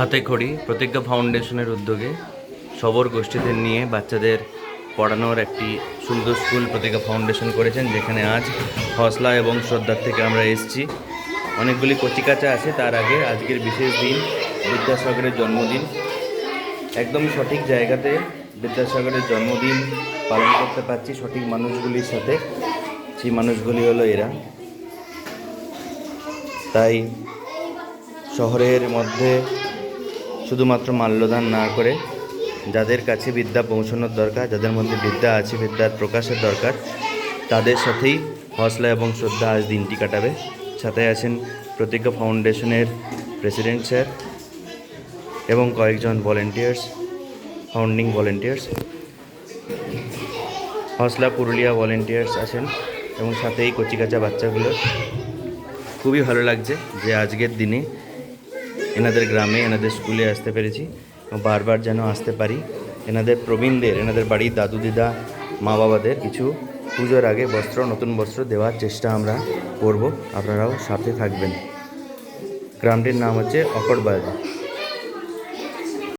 হাতে খড়ি, প্রতিজ্ঞা ফাউন্ডেশনের উদ্যোগে সবর গোষ্ঠীদের নিয়ে বাচ্চাদের পড়ানোর একটি সুন্দর স্কুল প্রতিজ্ঞা ফাউন্ডেশন করেছেন, যেখানে আজ হসলা এবং শ্রদ্ধার থেকে আমরা এসেছি। অনেকগুলি কচিকাচা আছে, তার আগে আজকের বিশেষ দিন, বিদ্যাসাগরের জন্মদিন। একদম সঠিক জায়গাতে বিদ্যাসাগরের জন্মদিন পালন করতে পারছি সঠিক মানুষগুলির সাথে। সেই মানুষগুলি হলো এরা। তাই শহরের মধ্যে শুধুমাত্র মাল্যদান না করে যাদের কাছে বিদ্যা পৌঁছানোর দরকার, যাদের মধ্যে বিদ্যা আছে, বিদ্যার প্রকাশের দরকার, তাদের সাথেই হসলা এবং শ্রদ্ধা আজ দিনটি কাটাবে। সাথে আছেন প্রতিজ্ঞা ফাউন্ডেশনের প্রেসিডেন্ট স্যার এবং কয়েকজন ভলেন্টিয়ার্স, ফাউন্ডিং ভলেন্টিয়ার্স। হসলা পুরুলিয়া ভলেন্টিয়ার্স আছেন এবং সাথেই কচিকাচা বাচ্চাগুলো। খুবই ভালো লাগছে যে আজকের দিনে এনাদের গ্রামে, এনাদের স্কুলে আসতে পেরেছি। বারবার যেন আসতে পারি। এনাদের প্রবীণদের, এনাদের বাড়ির দাদু দিদা, মা বাবাদের কিছু পুজোর আগে বস্ত্র, নতুন বস্ত্র দেওয়ার চেষ্টা আমরা করব। আপনারাও সাথে থাকবেন। গ্রামটির নাম হচ্ছে অকড়বাজার